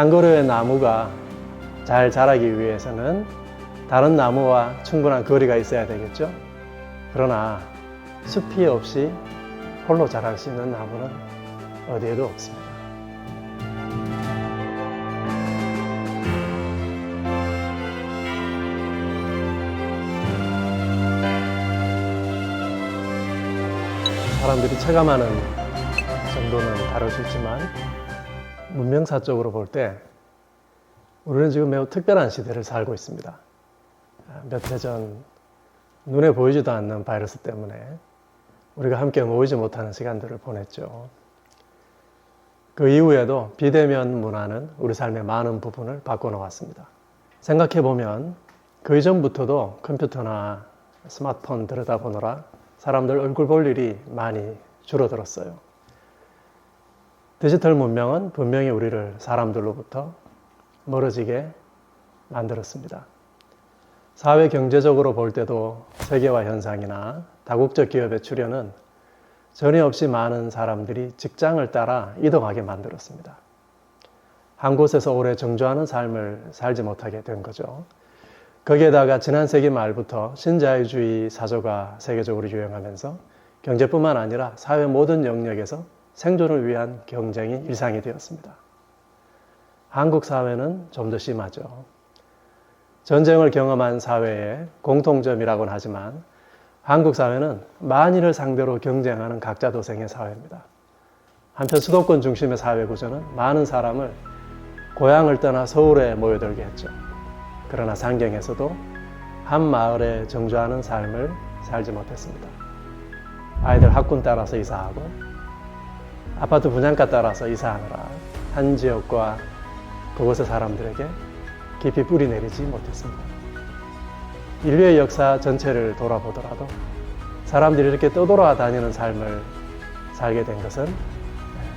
한 그루의 나무가 잘 자라기 위해서는 다른 나무와 충분한 거리가 있어야 되겠죠. 그러나 숲이 없이 홀로 자랄 수 있는 나무는 어디에도 없습니다. 사람들이 체감하는 정도는 다를 수 있지만 문명사적으로 볼 때 우리는 지금 매우 특별한 시대를 살고 있습니다. 몇 해 전 눈에 보이지도 않는 바이러스 때문에 우리가 함께 모이지 못하는 시간들을 보냈죠. 그 이후에도 비대면 문화는 우리 삶의 많은 부분을 바꿔놓았습니다. 생각해 보면 그 이전부터도 컴퓨터나 스마트폰 들여다보느라 사람들 얼굴 볼 일이 많이 줄어들었어요. 디지털 문명은 분명히 우리를 사람들로부터 멀어지게 만들었습니다. 사회 경제적으로 볼 때도 세계화 현상이나 다국적 기업의 출현은 전혀 없이 많은 사람들이 직장을 따라 이동하게 만들었습니다. 한 곳에서 오래 정주하는 삶을 살지 못하게 된 거죠. 거기에다가 지난 세기 말부터 신자유주의 사조가 세계적으로 유행하면서 경제뿐만 아니라 사회 모든 영역에서 생존을 위한 경쟁이 일상이 되었습니다. 한국 사회는 좀 더 심하죠. 전쟁을 경험한 사회의 공통점이라고는 하지만 한국 사회는 만인을 상대로 경쟁하는 각자 도생의 사회입니다. 한편 수도권 중심의 사회 구조는 많은 사람을 고향을 떠나 서울에 모여들게 했죠. 그러나 상경에서도 한 마을에 정주하는 삶을 살지 못했습니다. 아이들 학군 따라서 이사하고 아파트 분양가 따라서 이사하느라 한 지역과 그곳의 사람들에게 깊이 뿌리 내리지 못했습니다. 인류의 역사 전체를 돌아보더라도 사람들이 이렇게 떠돌아 다니는 삶을 살게 된 것은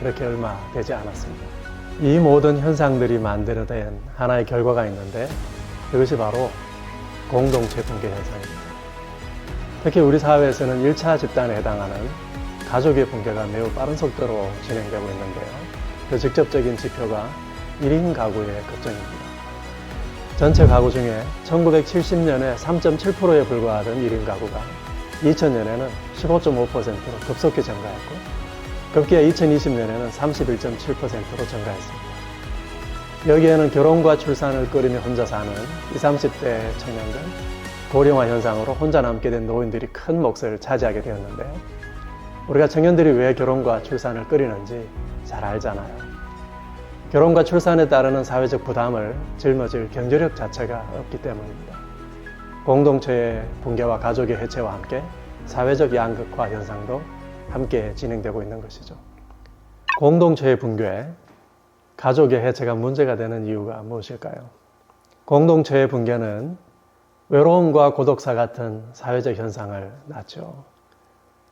그렇게 얼마 되지 않았습니다. 이 모든 현상들이 만들어낸 하나의 결과가 있는데 그것이 바로 공동체 붕괴 현상입니다. 특히 우리 사회에서는 1차 집단에 해당하는 가족의 붕괴가 매우 빠른 속도로 진행되고 있는데요. 그 직접적인 지표가 1인 가구의 급증입니다. 전체 가구 중에 1970년에 3.7%에 불과하던 1인 가구가 2000년에는 15.5%로 급속히 증가했고 급기야 2020년에는 31.7%로 증가했습니다. 여기에는 결혼과 출산을 끌이며 혼자 사는 20, 30대 청년들, 고령화 현상으로 혼자 남게 된 노인들이 큰 몫을 차지하게 되었는데요. 우리가 청년들이 왜 결혼과 출산을 끌이는지 잘 알잖아요. 결혼과 출산에 따르는 사회적 부담을 짊어질 경제력 자체가 없기 때문입니다. 공동체의 붕괴와 가족의 해체와 함께 사회적 양극화 현상도 함께 진행되고 있는 것이죠. 공동체의 붕괴, 가족의 해체가 문제가 되는 이유가 무엇일까요? 공동체의 붕괴는 외로움과 고독사 같은 사회적 현상을 낳죠.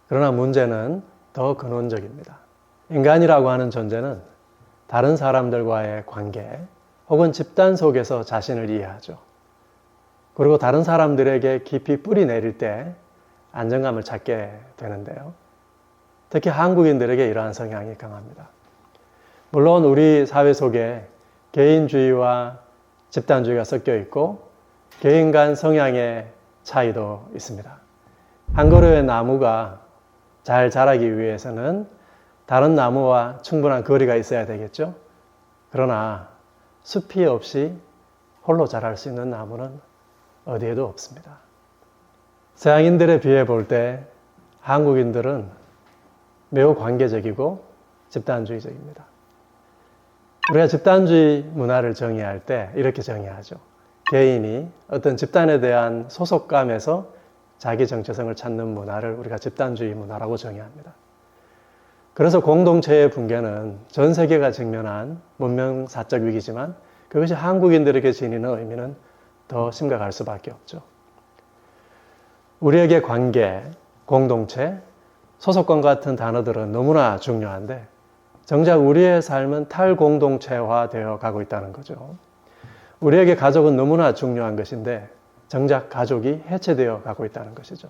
그러나 문제는 더 근원적입니다. 인간이라고 하는 존재는 다른 사람들과의 관계 혹은 집단 속에서 자신을 이해하죠. 그리고 다른 사람들에게 깊이 뿌리 내릴 때 안정감을 찾게 되는데요. 특히 한국인들에게 이러한 성향이 강합니다. 물론 우리 사회 속에 개인주의와 집단주의가 섞여 있고 개인 간 성향의 차이도 있습니다. 한 그루의 나무가 잘 자라기 위해서는 다른 나무와 충분한 거리가 있어야 되겠죠. 그러나 숲이 없이 홀로 자랄 수 있는 나무는 어디에도 없습니다. 서양인들에 비해 볼 때 한국인들은 매우 관계적이고 집단주의적입니다. 우리가 집단주의 문화를 정의할 때 이렇게 정의하죠. 개인이 어떤 집단에 대한 소속감에서 자기 정체성을 찾는 문화를 우리가 집단주의 문화라고 정의합니다. 그래서 공동체의 붕괴는 전 세계가 직면한 문명사적 위기지만 그것이 한국인들에게 지니는 의미는 더 심각할 수밖에 없죠. 우리에게 관계, 공동체, 소속감 같은 단어들은 너무나 중요한데 정작 우리의 삶은 탈공동체화 되어 가고 있다는 거죠. 우리에게 가족은 너무나 중요한 것인데 정작 가족이 해체되어 가고 있다는 것이죠.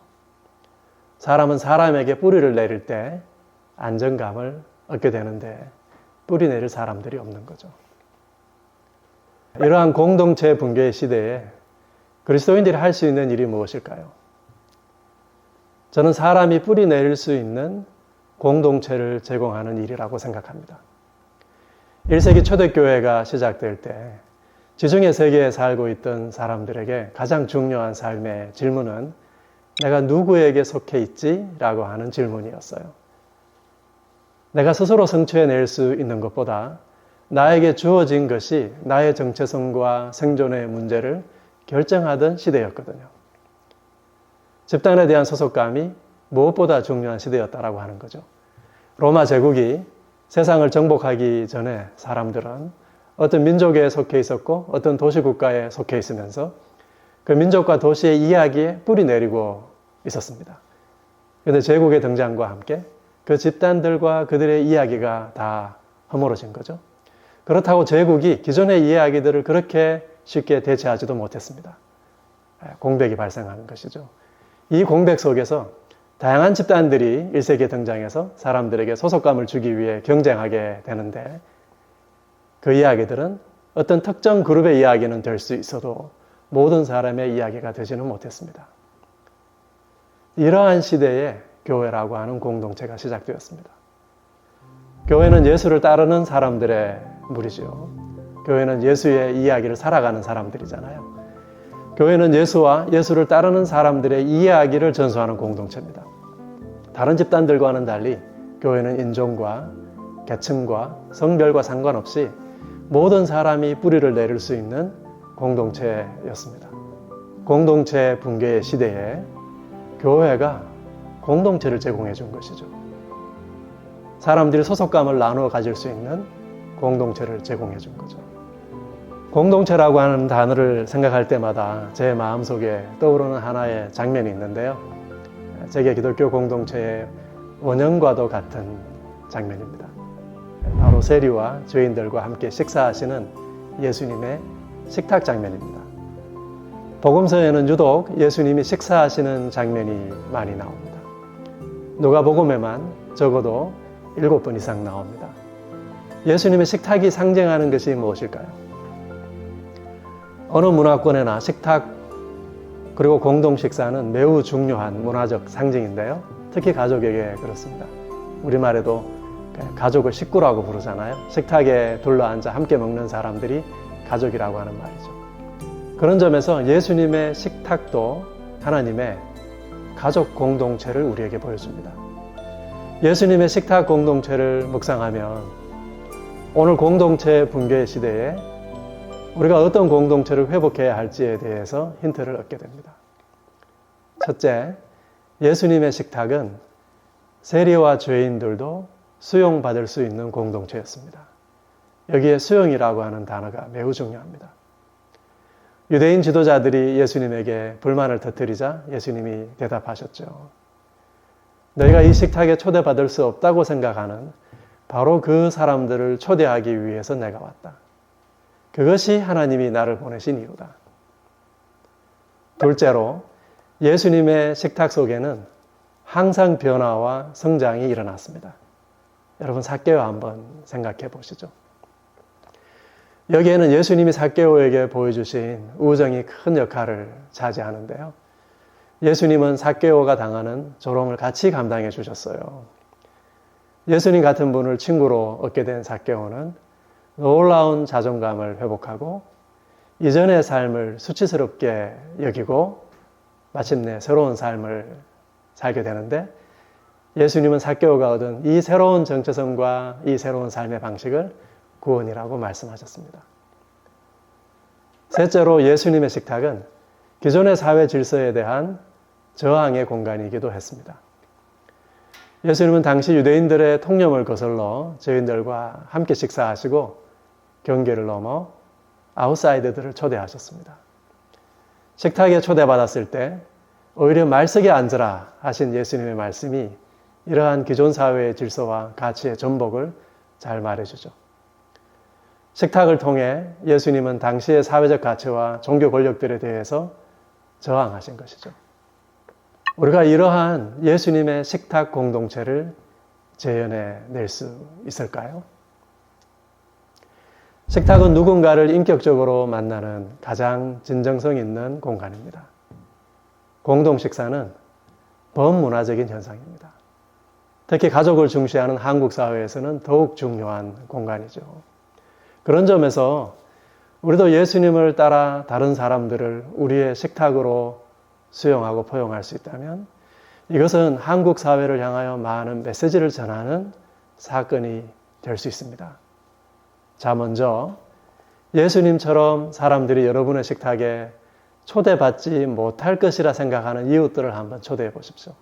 사람은 사람에게 뿌리를 내릴 때 안정감을 얻게 되는데 뿌리 내릴 사람들이 없는 거죠. 이러한 공동체 붕괴의 시대에 그리스도인들이 할 수 있는 일이 무엇일까요? 저는 사람이 뿌리 내릴 수 있는 공동체를 제공하는 일이라고 생각합니다. 1세기 초대교회가 시작될 때 지중해 세계에 살고 있던 사람들에게 가장 중요한 삶의 질문은 내가 누구에게 속해 있지? 라고 하는 질문이었어요. 내가 스스로 성취해낼 수 있는 것보다 나에게 주어진 것이 나의 정체성과 생존의 문제를 결정하던 시대였거든요. 집단에 대한 소속감이 무엇보다 중요한 시대였다라고 하는 거죠. 로마 제국이 세상을 정복하기 전에 사람들은 어떤 민족에 속해 있었고 어떤 도시 국가에 속해 있으면서 그 민족과 도시의 이야기에 뿌리 내리고 있었습니다. 그런데 제국의 등장과 함께 그 집단들과 그들의 이야기가 다 허물어진 거죠. 그렇다고 제국이 기존의 이야기들을 그렇게 쉽게 대체하지도 못했습니다. 공백이 발생하는 것이죠. 이 공백 속에서 다양한 집단들이 1세기에 등장해서 사람들에게 소속감을 주기 위해 경쟁하게 되는데 그 이야기들은 어떤 특정 그룹의 이야기는 될 수 있어도 모든 사람의 이야기가 되지는 못했습니다. 이러한 시대에 교회라고 하는 공동체가 시작되었습니다. 교회는 예수를 따르는 사람들의 무리지요. 교회는 예수의 이야기를 살아가는 사람들이잖아요. 교회는 예수와 예수를 따르는 사람들의 이야기를 전수하는 공동체입니다. 다른 집단들과는 달리 교회는 인종과 계층과 성별과 상관없이 모든 사람이 뿌리를 내릴 수 있는 공동체였습니다. 공동체 붕괴의 시대에 교회가 공동체를 제공해 준 것이죠. 사람들이 소속감을 나누어 가질 수 있는 공동체를 제공해 준 거죠. 공동체라고 하는 단어를 생각할 때마다 제 마음속에 떠오르는 하나의 장면이 있는데요. 세계 기독교 공동체의 원형과도 같은 장면입니다. 바로 세리와 죄인들과 함께 식사하시는 예수님의 식탁 장면입니다. 복음서에는 유독 예수님이 식사하시는 장면이 많이 나옵니다. 누가복음에만 적어도 일곱 번 이상 나옵니다. 예수님의 식탁이 상징하는 것이 무엇일까요? 어느 문화권에나 식탁 그리고 공동 식사는 매우 중요한 문화적 상징인데요. 특히 가족에게 그렇습니다. 우리말에도 가족을 식구라고 부르잖아요. 식탁에 둘러앉아 함께 먹는 사람들이 가족이라고 하는 말이죠. 그런 점에서 예수님의 식탁도 하나님의 가족 공동체를 우리에게 보여줍니다. 예수님의 식탁 공동체를 묵상하면 오늘 공동체 붕괴 시대에 우리가 어떤 공동체를 회복해야 할지에 대해서 힌트를 얻게 됩니다. 첫째, 예수님의 식탁은 세리와 죄인들도 수용받을 수 있는 공동체였습니다. 여기에 수용이라고 하는 단어가 매우 중요합니다. 유대인 지도자들이 예수님에게 불만을 터뜨리자 예수님이 대답하셨죠. 너희가 이 식탁에 초대받을 수 없다고 생각하는 바로 그 사람들을 초대하기 위해서 내가 왔다. 그것이 하나님이 나를 보내신 이유다. 둘째로 예수님의 식탁 속에는 항상 변화와 성장이 일어났습니다. 여러분 사개오 한번 생각해 보시죠. 여기에는 예수님이 사개오에게 보여주신 우정이 큰 역할을 차지하는데요. 예수님은 사개오가 당하는 조롱을 같이 감당해 주셨어요. 예수님 같은 분을 친구로 얻게 된 사개오는 놀라운 자존감을 회복하고 이전의 삶을 수치스럽게 여기고 마침내 새로운 삶을 살게 되는데 예수님은 사개오가 얻은 이 새로운 정체성과 이 새로운 삶의 방식을 구원이라고 말씀하셨습니다. 셋째로 예수님의 식탁은 기존의 사회 질서에 대한 저항의 공간이기도 했습니다. 예수님은 당시 유대인들의 통념을 거슬러 저인들과 함께 식사하시고 경계를 넘어 아웃사이더들을 초대하셨습니다. 식탁에 초대받았을 때 오히려 말석에 앉으라 하신 예수님의 말씀이 이러한 기존 사회의 질서와 가치의 전복을 잘 말해주죠. 식탁을 통해 예수님은 당시의 사회적 가치와 종교 권력들에 대해서 저항하신 것이죠. 우리가 이러한 예수님의 식탁 공동체를 재현해 낼 수 있을까요? 식탁은 누군가를 인격적으로 만나는 가장 진정성 있는 공간입니다. 공동 식사는 범문화적인 현상입니다. 특히 가족을 중시하는 한국 사회에서는 더욱 중요한 공간이죠. 그런 점에서 우리도 예수님을 따라 다른 사람들을 우리의 식탁으로 수용하고 포용할 수 있다면 이것은 한국 사회를 향하여 많은 메시지를 전하는 사건이 될 수 있습니다. 자, 먼저 예수님처럼 사람들이 여러분의 식탁에 초대받지 못할 것이라 생각하는 이웃들을 한번 초대해 보십시오.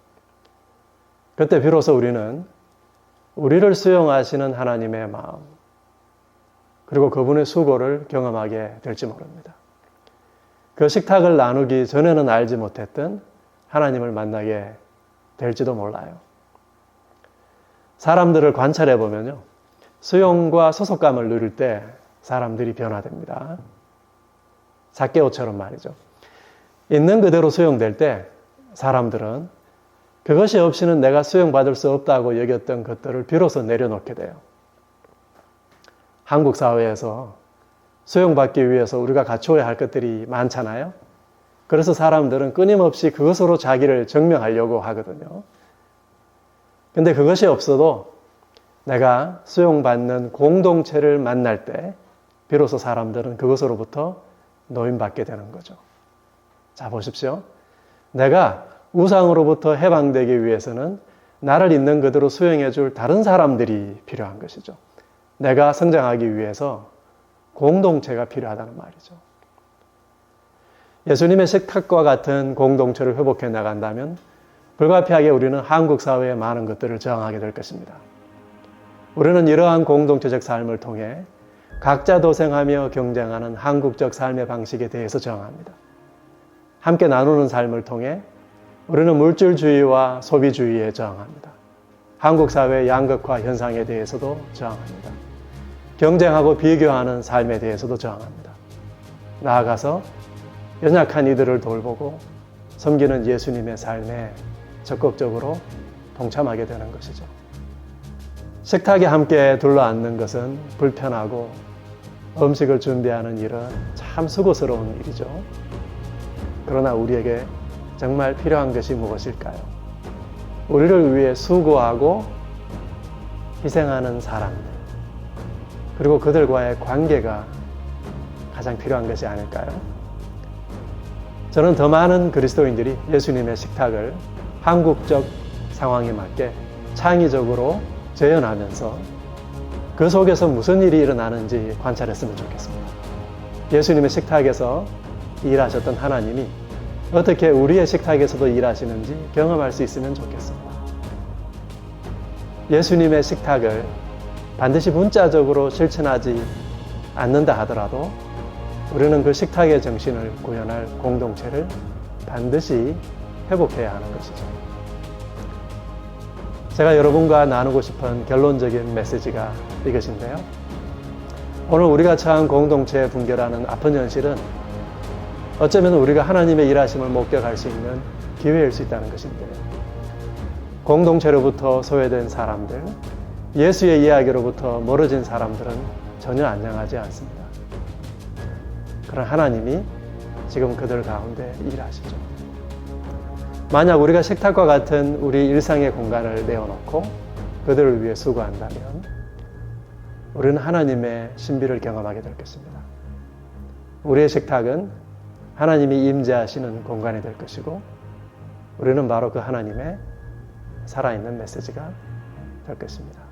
그때 비로소 우리는 우리를 수용하시는 하나님의 마음, 그리고 그분의 수고를 경험하게 될지 모릅니다. 그 식탁을 나누기 전에는 알지 못했던 하나님을 만나게 될지도 몰라요. 사람들을 관찰해 보면요. 수용과 소속감을 누릴 때 사람들이 변화됩니다. 사케오처럼 말이죠. 있는 그대로 수용될 때 사람들은 그것이 없이는 내가 수용받을 수 없다고 여겼던 것들을 비로소 내려놓게 돼요. 한국 사회에서 수용받기 위해서 우리가 갖추어야 할 것들이 많잖아요. 그래서 사람들은 끊임없이 그것으로 자기를 증명하려고 하거든요. 근데 그것이 없어도 내가 수용받는 공동체를 만날 때 비로소 사람들은 그것으로부터 노임받게 되는 거죠. 자, 보십시오. 내가 우상으로부터 해방되기 위해서는 나를 있는 그대로 수용해 줄 다른 사람들이 필요한 것이죠. 내가 성장하기 위해서 공동체가 필요하다는 말이죠. 예수님의 식탁과 같은 공동체를 회복해 나간다면 불가피하게 우리는 한국 사회의 많은 것들을 저항하게 될 것입니다. 우리는 이러한 공동체적 삶을 통해 각자 도생하며 경쟁하는 한국적 삶의 방식에 대해서 저항합니다. 함께 나누는 삶을 통해 우리는 물질주의와 소비주의에 저항합니다. 한국 사회의 양극화 현상에 대해서도 저항합니다. 경쟁하고 비교하는 삶에 대해서도 저항합니다. 나아가서 연약한 이들을 돌보고 섬기는 예수님의 삶에 적극적으로 동참하게 되는 것이죠. 식탁에 함께 둘러앉는 것은 불편하고 음식을 준비하는 일은 참 수고스러운 일이죠. 그러나 우리에게 정말 필요한 것이 무엇일까요? 우리를 위해 수고하고 희생하는 사람들, 그리고 그들과의 관계가 가장 필요한 것이 아닐까요? 저는 더 많은 그리스도인들이 예수님의 식탁을 한국적 상황에 맞게 창의적으로 재현하면서 그 속에서 무슨 일이 일어나는지 관찰했으면 좋겠습니다. 예수님의 식탁에서 일하셨던 하나님이 어떻게 우리의 식탁에서도 일하시는지 경험할 수 있으면 좋겠습니다. 예수님의 식탁을 반드시 문자적으로 실천하지 않는다 하더라도 우리는 그 식탁의 정신을 구현할 공동체를 반드시 회복해야 하는 것이죠. 제가 여러분과 나누고 싶은 결론적인 메시지가 이것인데요. 오늘 우리가 처한 공동체 분결하는 아픈 현실은 어쩌면 우리가 하나님의 일하심을 목격할 수 있는 기회일 수 있다는 것인데요. 공동체로부터 소외된 사람들, 예수의 이야기로부터 멀어진 사람들은 전혀 안녕하지 않습니다. 그런 하나님이 지금 그들 가운데 일하시죠. 만약 우리가 식탁과 같은 우리 일상의 공간을 내어놓고 그들을 위해 수고한다면 우리는 하나님의 신비를 경험하게 될 것입니다. 우리의 식탁은 하나님이 임재하시는 공간이 될 것이고 우리는 바로 그 하나님의 살아있는 메시지가 될 것입니다.